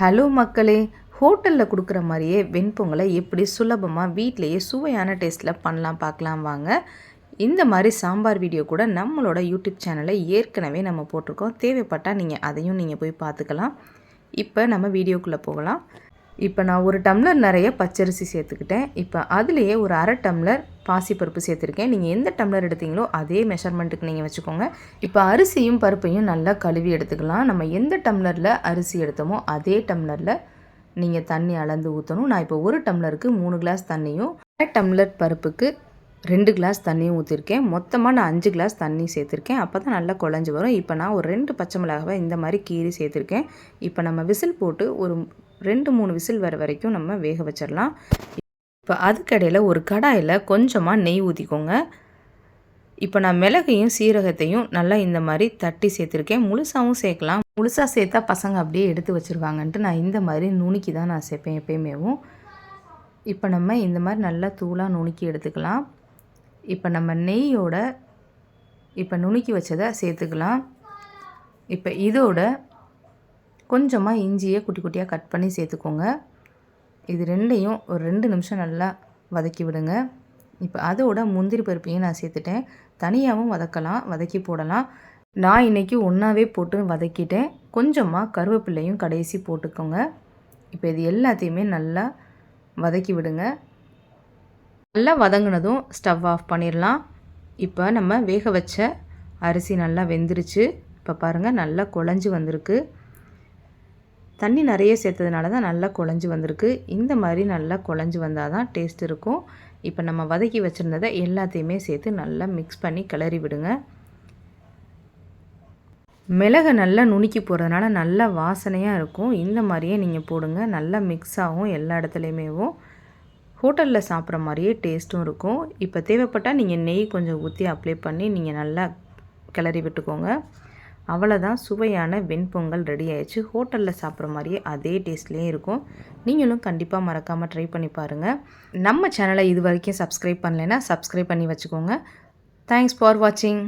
Hello மக்களே ஹோட்டலில் கொடுக்குற மாதிரியே வெண்பொங்கலை எப்படி சுலபமாக வீட்டிலையே சுவையான டேஸ்ட்டில் பண்ணலாம் பார்க்கலாம் வாங்க. இந்த மாதிரி சாம்பார் வீடியோ கூட நம்மளோட யூடியூப் சேனலில் ஏற்கனவே நம்ம போட்டிருக்கோம். தேவைப்பட்டால் நீங்கள் அதையும் நீங்கள் போய் பார்த்துக்கலாம். இப்போ நம்ம வீடியோக்குள்ளே போகலாம். இப்போ நான் ஒரு டம்ளர் நிறைய பச்சரிசி சேர்த்துக்கிட்டேன். இப்போ அதுலேயே ஒரு அரை டம்ளர் பாசிப்பருப்பு சேர்த்துருக்கேன். நீங்கள் எந்த டம்ளர் எடுத்தீங்களோ அதே மெஷர்மெண்ட்டுக்கு நீங்கள் வச்சுக்கோங்க. இப்போ அரிசியும் பருப்பையும் நல்லா கழுவி எடுத்துக்கலாம். நம்ம எந்த டம்ளரில் அரிசி எடுத்தோமோ அதே டம்ளரில் நீங்கள் தண்ணி அளந்து ஊற்றணும் நான் இப்போ ஒரு டம்ளருக்கு மூணு கிளாஸ் தண்ணியும் அரை டம்ளர் பருப்புக்கு ரெண்டு கிளாஸ் தண்ணியும் ஊற்றிருக்கேன் மொத்தமாக நான் அஞ்சு கிளாஸ் தண்ணி சேர்த்துருக்கேன். அப்போ தான் நல்லா குழஞ்சி வரும். இப்போ நான் ஒரு ரெண்டு பச்சை மிளகாவை இந்த மாதிரி கீறி சேர்த்துருக்கேன். இப்போ நம்ம விசில் போட்டு ஒரு ரெண்டு மூணு விசில் வர வரைக்கும் நம்ம வேக வச்சிடலாம். இப்போ அதுக்கடையில் ஒரு கடாயில் கொஞ்சமாக நெய் ஊற்றிக்கோங்க இப்போ நான் மிளகையும் சீரகத்தையும் நல்லா இந்த மாதிரி தட்டி சேர்த்துருக்கேன். முழுசாகவும் சேர்க்கலாம். முழுசாக சேர்த்தா பசங்க அப்படியே எடுத்து வச்சுருவாங்கன்ட்டு நான் இந்த மாதிரி நுணுக்கி தான் நான் சேர்ப்பேன் எப்பயுமேவும். இப்போ நம்ம இந்த மாதிரி நல்லா தூளாக நுணுக்கி எடுத்துக்கலாம். இப்போ நம்ம நெய்யோட இப்போ நுணுக்கி வச்சதை சேர்த்துக்கலாம். இப்போ இதோட கொஞ்சமாக இஞ்சியை குட்டி குட்டியாக கட் பண்ணி சேர்த்துக்கோங்க. இது ரெண்டையும் ஒரு ரெண்டு நிமிஷம் நல்லா வதக்கி விடுங்க. இப்போ அதோட முந்திரி பருப்பையும் நான் சேர்த்துட்டேன். தனியாகவும் வதக்கலாம் வதக்கி போடலாம். நான் இன்றைக்கி ஒன்றாவே போட்டு வதக்கிட்டேன். கொஞ்சமாக கருவேப்பிள்ளையும் கடைசி போட்டுக்கோங்க. இப்போ இது எல்லாத்தையுமே நல்லா வதக்கி விடுங்க. நல்லா வதங்கினதும் ஸ்டவ் ஆஃப் பண்ணிடலாம் இப்போ நம்ம வேக வச்ச அரிசி நல்லா வெந்துருச்சு. இப்போ பாருங்கள் நல்லா குழஞ்சி வந்திருக்கு. தண்ணி நிறைய சேர்த்ததுனால தான் நல்லா குழஞ்சி வந்திருக்கு. இந்த மாதிரி நல்லா குழஞ்சி வந்தால் தான் டேஸ்ட் இருக்கும். இப்போ நம்ம வதக்கி வச்சுருந்ததை எல்லாத்தையுமே சேர்த்து நல்லா மிக்ஸ் பண்ணி கிளறி விடுங்க. மிளகை நல்லா நுணுக்கி போகிறதுனால நல்லா வாசனையாக இருக்கும். இந்த மாதிரியே நீங்கள் போடுங்க. நல்லா மிக்ஸ் ஆகும் எல்லா இடத்துலையுமேவும் ஹோட்டலில் சாப்பிட்ற மாதிரியே டேஸ்ட்டும் இருக்கும். இப்போ தேவைப்பட்டால் நீங்கள் நெய் கொஞ்சம் ஊற்றி அப்ளை பண்ணி நீங்கள் நல்லா கிளறி விட்டுக்கோங்க. அவ்வளோதான் சுவையான வெண்பொங்கல் ரெடி ஆயிடுச்சு. ஹோட்டலில் சாப்பிட்ற மாதிரியே அதே டேஸ்ட்லேயும் இருக்கும். நீங்களும் கண்டிப்பாக மறக்காமல் ட்ரை பண்ணி பாருங்கள் நம்ம சேனலை இது வரைக்கும் சப்ஸ்கிரைப் பண்ணலைன்னா சப்ஸ்கிரைப் பண்ணி வச்சுக்கோங்க. தேங்க்ஸ் ஃபார் வாட்சிங்